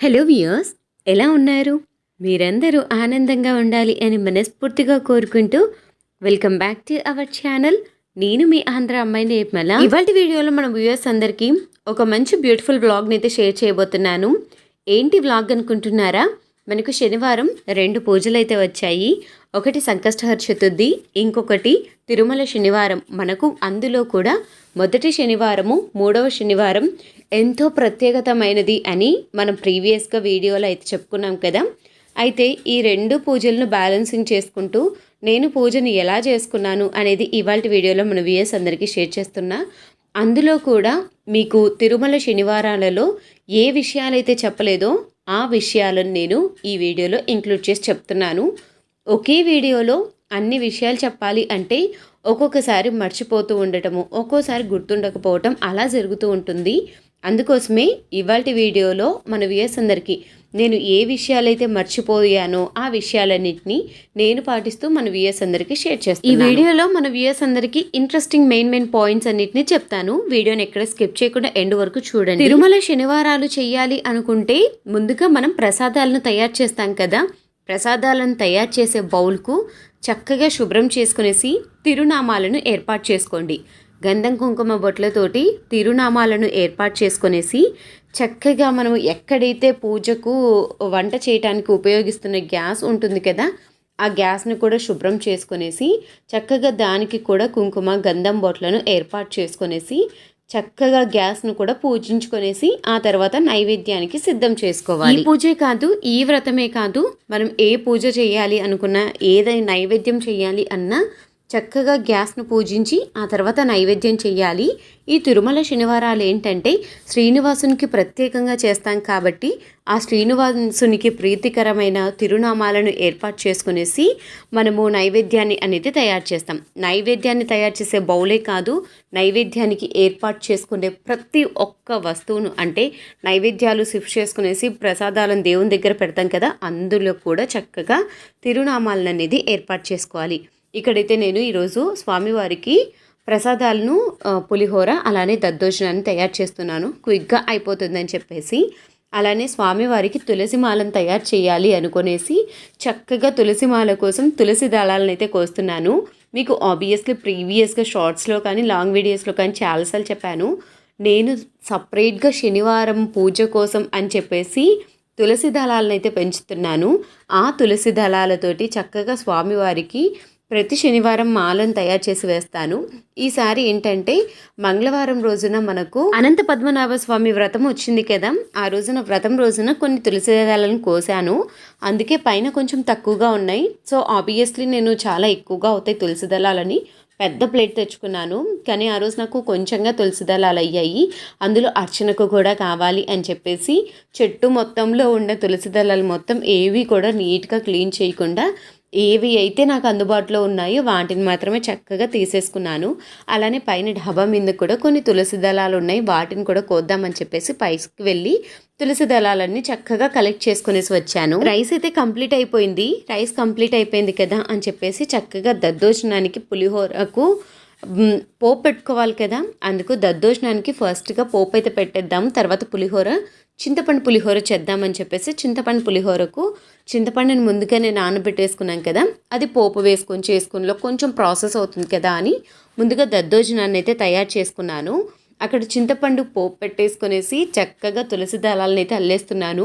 Hello viewers ఎలా ఉన్నారు? మీరందరూ ఆనందంగా ఉండాలి అని మనస్ఫూర్తిగా కోరుకుంటూ welcome back to our channel. నేను మీ ఆంధ్ర అమ్మాయి నిర్మల. ఇవాటి వీడియోలో మన వ్యూయర్స్ అందరికీ ఒక మంచి బ్యూటిఫుల్ వ్లాగ్ని అయితే షేర్ చేయబోతున్నాను. ఏంటి వ్లాగ్ అనుకుంటున్నారా? మనకు శనివారం రెండు పూజలు అయితే వచ్చాయి. ఒకటి సంకష్టహర చతుర్థి ఇంకొకటి తిరుమల శనివారం. మనకు అందులో కూడా మొదటి శనివారము మూడవ శనివారం ఎంతో ప్రత్యేకతమైనది అని మనం ప్రీవియస్గా వీడియోలో అయితే చెప్పుకున్నాం కదా. అయితే ఈ రెండు పూజలను బ్యాలెన్సింగ్ చేసుకుంటూ నేను పూజను ఎలా చేసుకున్నాను అనేది ఇవాళ వీడియోలో మన వ్యూయర్స్ అందరికీ షేర్ చేస్తున్నా. అందులో కూడా మీకు తిరుమల శనివారాలలో ఏ విషయాలైతే చెప్పలేదో ఆ విషయాలను నేను ఈ వీడియోలో ఇంక్లూడ్ చేసి చెప్తున్నాను. ఒకే వీడియోలో అన్ని విషయాలు చెప్పాలి అంటే ఒక్కొక్కసారి మర్చిపోతూ ఉండటము ఒక్కోసారి గుర్తుండకపోవటం అలా జరుగుతూ ఉంటుంది. అందుకోసమే ఇవాళ వీడియోలో మన విఎస్ అందరికీ నేను ఏ విషయాలైతే మర్చిపోయానో ఆ విషయాలన్నింటినీ నేను పాటిస్తూ మన విఎస్ అందరికీ షేర్ చేస్తాను ఈ వీడియోలో మన విఎస్ అందరికీ ఇంట్రెస్టింగ్ మెయిన్ మెయిన్ పాయింట్స్ అన్నిటిని చెప్తాను. వీడియోని ఎక్కడ స్కిప్ చేయకుండా ఎండ్ వరకు చూడండి. తిరుమల శనివారాలు చేయాలి అనుకుంటే ముందుగా మనం ప్రసాదాలను తయారు చేస్తాం కదా. ప్రసాదాలను తయారు చేసే బౌల్కు చక్కగా శుభ్రం చేసుకునేసి తిరునామాలను ఏర్పాటు చేసుకోండి. గంధం కుంకుమ బొట్లతోటి తిరునామాలను ఏర్పాటు చేసుకునేసి చక్కగా మనం ఎక్కడైతే పూజకు వంట చేయటానికి ఉపయోగిస్తున్న గ్యాస్ ఉంటుంది కదా ఆ గ్యాస్ని కూడా శుభ్రం చేసుకునేసి చక్కగా దానికి కూడా కుంకుమ గంధం బొట్లను ఏర్పాటు చేసుకునేసి చక్కగా గ్యాస్ను కూడా పూజించుకొనేసి ఆ తర్వాత నైవేద్యానికి సిద్ధం చేసుకోవాలి. ఈ పూజే కాదు ఈ వ్రతమే కాదు మనం ఏ పూజ చేయాలి అనుకున్నా ఏదైనా నైవేద్యం చేయాలి అన్నా చక్కగా గ్యాస్ను పూజించి ఆ తర్వాత నైవేద్యం చేయాలి ఈ తిరుమల శనివారాలు ఏంటంటే శ్రీనివాసునికి ప్రత్యేకంగా చేస్తాం కాబట్టి ఆ శ్రీనివాసునికి ప్రీతికరమైన తిరునామాలను ఏర్పాటు చేసుకునేసి మనము నైవేద్యాన్ని అనేది తయారు చేస్తాం. నైవేద్యాన్ని తయారు చేసే బౌలే కాదు నైవేద్యానికి ఏర్పాటు చేసుకునే ప్రతి ఒక్క వస్తువును అంటే నైవేద్యాలు షిఫ్ట్ చేసుకునేసి ప్రసాదాలను దేవుని దగ్గర పెడతాం కదా అందులో కూడా చక్కగా తిరునామాలను అనేది ఏర్పాటు చేసుకోవాలి. ఇక్కడైతే నేను ఈరోజు స్వామివారికి ప్రసాదాలను పులిహోర అలానే దద్దోజనాన్ని తయారు చేస్తున్నాను. క్విక్గా అయిపోతుందని చెప్పేసి అలానే స్వామివారికి తులసి మాలను తయారు చేయాలి అనుకునేసి చక్కగా తులసి మాల కోసం తులసి దళాలను అయితే కోస్తున్నాను. మీకు ఆబ్వియస్లీ ప్రీవియస్గా షార్ట్స్లో కానీ లాంగ్ వీడియోస్లో కానీ చాలాసార్లు చెప్పాను. నేను సపరేట్గా శనివారం పూజ కోసం అని చెప్పేసి తులసి దళాలను అయితే పెంచుతున్నాను. ఆ తులసి దళాలతోటి చక్కగా స్వామివారికి ప్రతి శనివారం మాలను తయారు చేసి వేస్తాను. ఈసారి ఏంటంటే మంగళవారం రోజున మనకు అనంత పద్మనాభ స్వామి వ్రతం వచ్చింది కదా. ఆ రోజున వ్రతం రోజున కొన్ని తులసి దళాలను కోసాను. అందుకే పైన కొంచెం తక్కువగా ఉన్నాయి. సో ఆబ్వియస్లీ నేను చాలా ఎక్కువగా అవుతాయి తులసి దళాలని. పెద్ద ప్లేట్ తెచ్చుకున్నాను. కానీ ఆ రోజు నాకు కొంచెంగా తులసి దళాలు అయ్యాయి. అందులో అర్చనకు కూడా కావాలి అని చెప్పేసి చెట్టు మొత్తంలో ఉన్న తులసి దళాలు మొత్తం ఏవి కూడా నీట్గా క్లీన్ చేయకుండా ఏవి అయితే నాకు అందుబాటులో ఉన్నాయో వాటిని మాత్రమే చక్కగా తీసేసుకున్నాను. అలానే పైన ఢబా మీద కూడా కొన్ని తులసి దళాలు ఉన్నాయి. వాటిని కూడా కోద్దామని చెప్పేసి పైకి వెళ్ళి తులసి దళాలన్నీ చక్కగా కలెక్ట్ చేసుకునేసి వచ్చాను. రైస్ అయితే కంప్లీట్ అయిపోయింది. రైస్ కంప్లీట్ అయిపోయింది కదా అని చెప్పేసి చక్కగా దద్దోజనానికి పులిహోరకు పోపు పెట్టుకోవాలి కదా. అందుకు దద్దోజనానికి ఫస్ట్గా పోపు అయితే పెట్టేద్దాం. తర్వాత పులిహోర చింతపండు పులిహోర చేద్దామని చెప్పేసి చింతపండు పులిహోరకు చింతపండుని ముందుగానే నానబెట్టేసుకున్నాం కదా అది పోపు వేసుకొని చేసుకునిలో కొంచెం ప్రాసెస్ అవుతుంది కదా అని ముందుగా దద్దోజనాన్ని అయితే తయారు చేసుకున్నాను. అక్కడ చింతపండు పోపు పెట్టేసుకునేసి చక్కగా తులసి దళాలను అయితే అల్లేస్తున్నాను.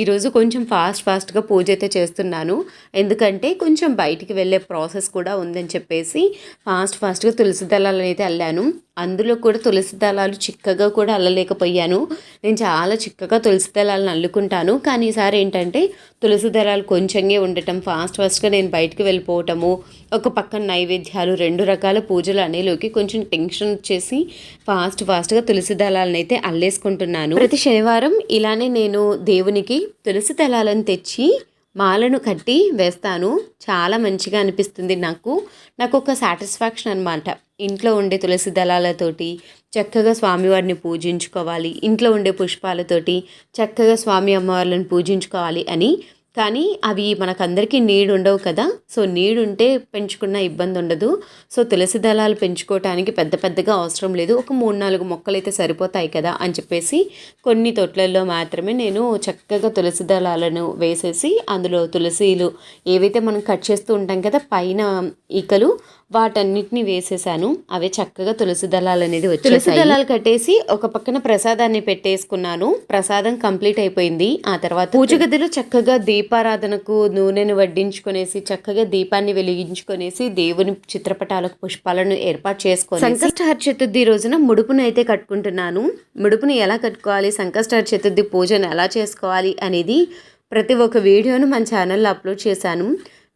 ఈరోజు కొంచెం ఫాస్ట్ ఫాస్ట్గా పూజ అయితే చేస్తున్నాను. ఎందుకంటే కొంచెం బయటికి వెళ్ళే ప్రాసెస్ కూడా ఉందని చెప్పేసి ఫాస్ట్ ఫాస్ట్గా తులసి దళాలను అయితే అల్లాను. అందులో కూడా తులసి దళాలు చిక్కగా కూడా అల్లలేకపోయాను. నేను చాలా చిక్కగా తులసి దళాలను అల్లుకుంటాను. కానీ ఈసారి ఏంటంటే తులసి దళాలు కొంచెంగా ఉండటం ఫాస్ట్ ఫాస్ట్గా నేను బయటకు వెళ్ళిపోవటము ఒక పక్కన నైవేద్యాలు రెండు రకాల పూజలు అనేలోకి కొంచెం టెన్షన్ వచ్చేసి ఫాస్ట్ ఫాస్ట్గా తులసి దళాలను అయితే అల్లేసుకుంటున్నాను. ప్రతి శనివారం ఇలానే నేను దేవునికి తులసి దళాలను తెచ్చి మాలను కట్టి వేస్తాను. చాలా మంచిగా అనిపిస్తుంది నాకు. నాకు ఒక సాటిస్ఫాక్షన్ అనమాట ఇంట్లో ఉండే తులసి దళాలతోటి చక్కగా స్వామివారిని పూజించుకోవాలి ఇంట్లో ఉండే పుష్పాలతోటి చక్కగా స్వామి అమ్మవార్లను పూజించుకోవాలి అని. కానీ అవి మనకందరికీ నీడు ఉండవు కదా. సో నీడు ఉంటే పెంచుకున్న ఇబ్బంది ఉండదు సో తులసి దళాలు పెంచుకోవటానికి పెద్ద పెద్దగా అవసరం లేదు. ఒక మూడు నాలుగు మొక్కలు అయితే సరిపోతాయి కదా అని చెప్పేసి కొన్ని తొట్లల్లో మాత్రమే నేను చక్కగా తులసి దళాలను వేసేసి అందులో తులసీలు ఏవైతే మనం కట్ చేస్తూ ఉంటాం కదా పైన ఈకలు వాటన్నిటిని వేసేసాను. అవే చక్కగా తులసి దళాలు అనేది వచ్చి తులసి దళాలు కట్టేసి ఒక పక్కన ప్రసాదాన్ని పెట్టేసుకున్నాను. ప్రసాదం కంప్లీట్ అయిపోయింది. ఆ తర్వాత పూజ గదిలో చక్కగా దీపారాధనకు నూనెను వడ్డించుకునేసి చక్కగా దీపాన్ని వెలిగించుకునేసి దేవుని చిత్రపటాలకు పుష్పాలను ఏర్పాటు చేసుకొని సంకష్టహర చతుర్థి రోజున ముడుపును అయితే కట్టుకుంటున్నాను. ముడుపుని ఎలా కట్టుకోవాలి? సంకష్టహర చతుర్థి పూజను ఎలా చేసుకోవాలి అనేది ప్రతి ఒక్క వీడియోను మన ఛానల్లో అప్లోడ్ చేశాను.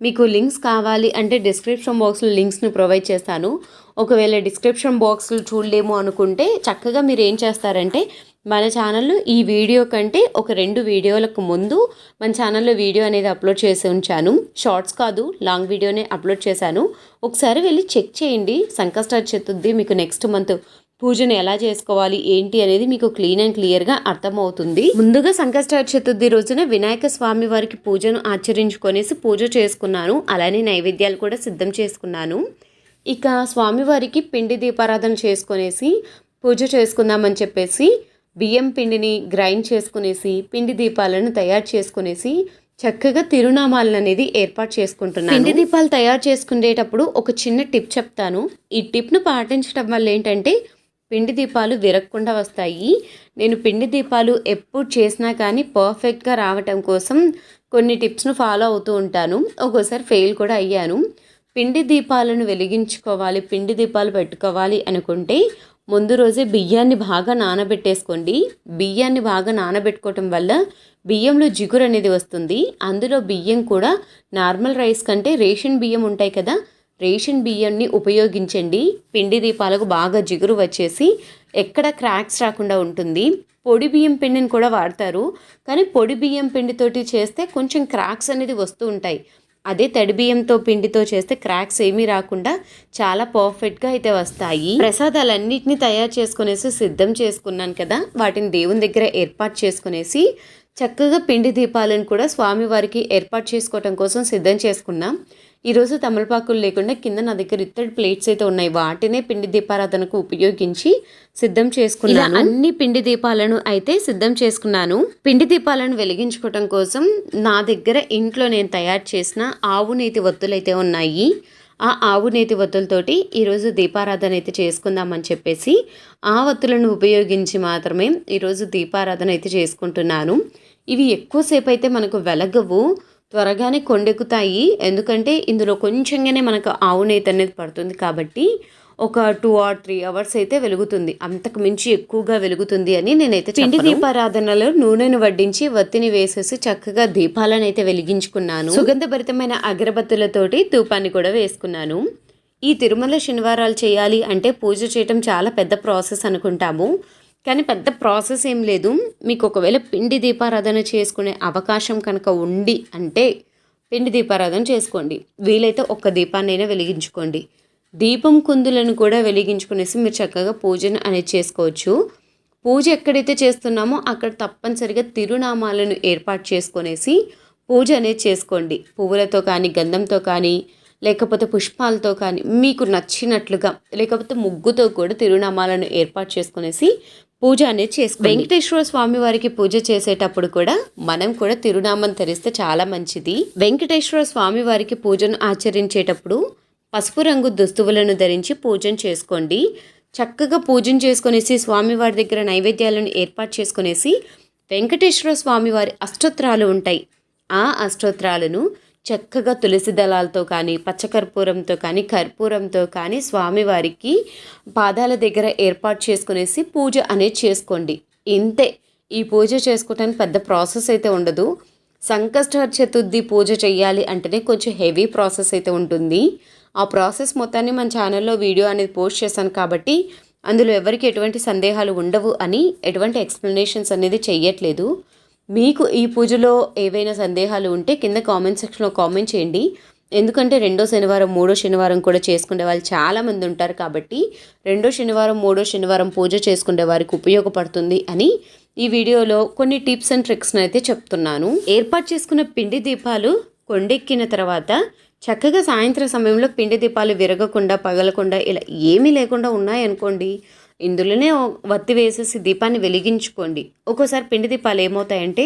మీకు లింక్స్ కావాలి అంటే డిస్క్రిప్షన్ బాక్స్లో లింక్స్ని ప్రొవైడ్ చేస్తాను. ఒకవేళ డిస్క్రిప్షన్ బాక్స్లు చూడలేము అనుకుంటే చక్కగా మీరు ఏం చేస్తారంటే మన ఛానల్లో ఈ వీడియో కంటే ఒక రెండు వీడియోలకు ముందు మన ఛానల్లో వీడియో అనేది అప్లోడ్ చేసి ఉంచాను. షార్ట్స్ కాదు లాంగ్ వీడియోనే అప్లోడ్ చేశాను. ఒకసారి వెళ్ళి చెక్ చేయండి. సంకష్టాలు చెత్తుద్ది. మీకు నెక్స్ట్ మంత్ పూజను ఎలా చేసుకోవాలి ఏంటి అనేది మీకు క్లీన్ అండ్ క్లియర్గా అర్థమవుతుంది. ముందుగా సంకష్ట చతుర్థి రోజున వినాయక స్వామి వారికి పూజను ఆచరించుకొనేసి పూజ చేసుకున్నాను. అలానే నైవేద్యాలు కూడా సిద్ధం చేసుకున్నాను. ఇక స్వామివారికి పిండి దీపారాధన చేసుకొనేసి పూజ చేసుకుందామని చెప్పేసి బియ్యం పిండిని గ్రైండ్ చేసుకునేసి పిండి దీపాలను తయారు చేసుకునేసి చక్కగా తిరునామాలను అనేది ఏర్పాటు చేసుకుంటున్నాను. పిండి దీపాలు తయారు చేసుకునేటప్పుడు ఒక చిన్న టిప్ చెప్తాను. ఈ టిప్ను పాటించడం వల్ల ఏంటంటే పిండి దీపాలు విరగకుండా వస్తాయి. నేను పిండి దీపాలు ఎప్పుడు చేసినా కానీ పర్ఫెక్ట్గా రావటం కోసం కొన్ని టిప్స్ను ఫాలో అవుతూ ఉంటాను. ఒక్కోసారి ఫెయిల్ కూడా అయ్యాను. పిండి దీపాలను వెలిగించుకోవాలి పిండి దీపాలు పెట్టుకోవాలి అనుకుంటే ముందు రోజే బియ్యాన్ని బాగా నానబెట్టేసుకోండి. బియ్యాన్ని బాగా నానబెట్టుకోవటం వల్ల బియ్యంలో జిగురు అనేది వస్తుంది. అందులో బియ్యం కూడా నార్మల్ రైస్ కంటే రేషన్ బియ్యం ఉంటాయి కదా రేషన్ బియ్యాన్ని ఉపయోగించండి. పిండి దీపాలకు బాగా జిగురు వచ్చేసి ఎక్కడ క్రాక్స్ రాకుండా ఉంటుంది. పొడి బియ్యం పిండిని కూడా వాడతారు. కానీ పొడి బియ్యం పిండితోటి చేస్తే కొంచెం క్రాక్స్ అనేది వస్తూ ఉంటాయి. అదే తడి బియ్యంతో పిండితో చేస్తే క్రాక్స్ ఏమీ రాకుండా చాలా పర్ఫెక్ట్గా అయితే వస్తాయి. ప్రసాదాలన్నిటిని తయారు చేసుకునేసి సిద్ధం చేసుకున్నాను కదా వాటిని దేవుని దగ్గర ఏర్పాటు చేసుకునేసి చక్కగా పిండి దీపాలను కూడా స్వామివారికి ఏర్పాటు చేసుకోవటం కోసం సిద్ధం చేసుకున్నాం. ఈరోజు తమలపాకులు లేకుండా కింద నా దగ్గర ఇత్తడి ప్లేట్స్ అయితే ఉన్నాయి. వాటినే పిండి దీపారాధనకు ఉపయోగించి సిద్ధం చేసుకున్నాను. అన్ని పిండి దీపాలను అయితే సిద్ధం చేసుకున్నాను. పిండి దీపాలను వెలిగించుకోవటం కోసం నా దగ్గర ఇంట్లో నేను తయారు చేసిన ఆవు నేతి ఒత్తులు అయితే ఉన్నాయి. ఆ ఆవు నేతి ఒత్తులతోటి ఈరోజు దీపారాధన అయితే చేసుకుందామని చెప్పేసి ఆ ఒత్తులను ఉపయోగించి మాత్రమే ఈరోజు దీపారాధన అయితే చేసుకుంటున్నాను. ఇవి ఎక్కువసేపు అయితే మనకు వెలగవు. త్వరగానే కొండెక్కుతాయి. ఎందుకంటే ఇందులో కొంచెంగానే మనకు ఆవు నేతి అనేది పడుతుంది కాబట్టి ఒక టూ ఆర్ త్రీ అవర్స్ అయితే వెలుగుతుంది. అంతకు మించి ఎక్కువగా వెలుగుతుంది అని నేనైతే పిండి దీపారాధనలో నూనెను వడ్డించి వత్తిని వేసేసి చక్కగా దీపాలను అయితే వెలిగించుకున్నాను. సుగంధభరితమైన అగరబత్తులతోటి ధూపాన్ని కూడా వేసుకున్నాను. ఈ తిరుమల శనివారాలు చేయాలి అంటే పూజ చేయటం చాలా పెద్ద ప్రాసెస్ అనుకుంటాము. కానీ పెద్ద ప్రాసెస్ ఏం లేదు. మీకు ఒకవేళ పిండి దీపారాధన చేసుకునే అవకాశం కనుక ఉండి అంటే పిండి దీపారాధన చేసుకోండి. వీలైతే ఒక్క దీపాన్నైనా వెలిగించుకోండి. దీపం కుందులను కూడా వెలిగించుకునేసి మీరు చక్కగా పూజను అనేది చేసుకోవచ్చు. పూజ ఎక్కడైతే చేస్తున్నామో అక్కడ తప్పనిసరిగా తిరునామాలను ఏర్పాటు చేసుకునేసి పూజ అనేది చేసుకోండి. పువ్వులతో కానీ గంధంతో కానీ లేకపోతే పుష్పాలతో కానీ మీకు నచ్చినట్లుగా లేకపోతే ముగ్గుతో కూడా తిరునామాలను ఏర్పాటు చేసుకునేసి పూజ అనేది చేసుకోండి. వెంకటేశ్వర స్వామి వారికి పూజ చేసేటప్పుడు కూడా మనం కూడా తిరునామం ధరిస్తే చాలా మంచిది. వెంకటేశ్వర స్వామి వారికి పూజను ఆచరించేటప్పుడు పసుపు రంగు దుస్తువులను ధరించి పూజను చేసుకోండి. చక్కగా పూజను చేసుకునేసి స్వామివారి దగ్గర నైవేద్యాలను ఏర్పాటు చేసుకునేసి వెంకటేశ్వర స్వామివారి అష్టోత్రాలు ఉంటాయి. ఆ అష్టోత్రాలను చక్కగా తులసి దళాలతో కానీ పచ్చకర్పూరంతో కానీ కర్పూరంతో కానీ స్వామివారికి పాదాల దగ్గర ఏర్పాటు చేసుకునేసి పూజ అనేది చేసుకోండి. ఇంతే. ఈ పూజ చేసుకోవటానికి పెద్ద ప్రాసెస్ అయితే ఉండదు. సంకష్ట చతుర్థి పూజ చేయాలి అంటేనే కొంచెం హెవీ ప్రాసెస్ అయితే ఉంటుంది. ఆ ప్రాసెస్ మొత్తాన్ని మన ఛానల్లో వీడియో అనేది పోస్ట్ చేశాను కాబట్టి అందులో ఎవరికి ఎటువంటి సందేహాలు ఉండవు అని ఎటువంటి ఎక్స్ప్లెనేషన్స్ అనేది చెయ్యట్లేదు. మీకు ఈ పూజలో ఏవైనా సందేహాలు ఉంటే కింద కామెంట్ సెక్షన్లో కామెంట్ చేయండి. ఎందుకంటే రెండో శనివారం మూడో శనివారం కూడా చేసుకునే వాళ్ళు చాలామంది ఉంటారు కాబట్టి రెండో శనివారం మూడో శనివారం పూజ చేసుకునే వారికి ఉపయోగపడుతుంది అని ఈ వీడియోలో కొన్ని టిప్స్ అండ్ ట్రిక్స్ని అయితే చెప్తున్నాను. ఏర్పాటు చేసుకున్న పిండి దీపాలు కొండెక్కిన తర్వాత చక్కగా సాయంత్రం సమయంలో పిండి దీపాలు విరగకుండా పగలకుండా ఇలా ఏమీ లేకుండా ఉన్నాయనుకోండి ఇందులోనే వత్తి వేసేసి దీపాన్ని వెలిగించుకోండి. ఒక్కోసారి పిండి దీపాలు ఏమవుతాయంటే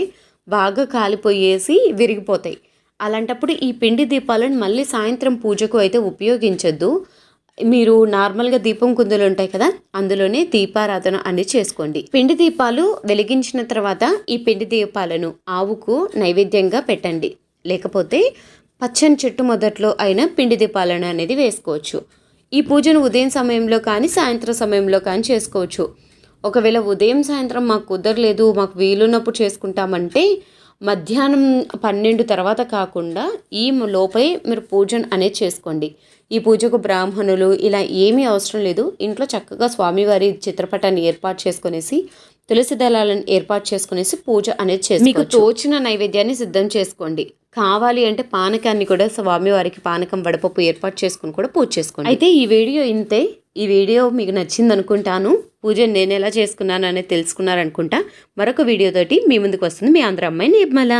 బాగా కాలిపోయేసి విరిగిపోతాయి. అలాంటప్పుడు ఈ పిండి దీపాలను మళ్ళీ సాయంత్రం పూజకు అయితే ఉపయోగించొద్దు. మీరు నార్మల్గా దీపం కుందులు ఉంటాయి కదా అందులోనే దీపారాధన అని చేసుకోండి. పిండి దీపాలు వెలిగించిన తర్వాత ఈ పిండి దీపాలను ఆవుకు నైవేద్యంగా పెట్టండి. లేకపోతే పచ్చని చెట్టు మొదట్లో అయిన పిండి దీపాలను అనేది వేసుకోవచ్చు. ఈ పూజను ఉదయం సమయంలో కానీ సాయంత్రం సమయంలో కానీ చేసుకోవచ్చు. ఒకవేళ ఉదయం సాయంత్రం మాకు కుదరలేదు మాకు వీలున్నప్పుడు చేసుకుంటామంటే మధ్యాహ్నం పన్నెండు తర్వాత కాకుండా ఈ లోపే మీరు పూజను అనేది చేసుకోండి. ఈ పూజకు బ్రాహ్మణులు ఇలా ఏమీ అవసరం లేదు. ఇంట్లో చక్కగా స్వామివారి చిత్రపటాన్ని ఏర్పాటు చేసుకునేసి తులసి దళాలను ఏర్పాటు చేసుకునేసి పూజ అనేది చేసి మీకు తోచిన నైవేద్యాన్ని సిద్ధం చేసుకోండి. కావాలి అంటే పానకాన్ని కూడా స్వామివారికి పానకం వడపప్పు ఏర్పాటు చేసుకుని కూడా పూజ చేసుకోండి. అయితే ఈ వీడియో ఇంతే. ఈ వీడియో మీకు నచ్చింది అనుకుంటాను. పూజ నేను ఎలా చేసుకున్నాను అనేది తెలుసుకున్నారనుకుంటా. మరొక వీడియోతోటి మీ ముందుకు వస్తుంది మీ ఆంధ్ర అమ్మాయి నిర్మల.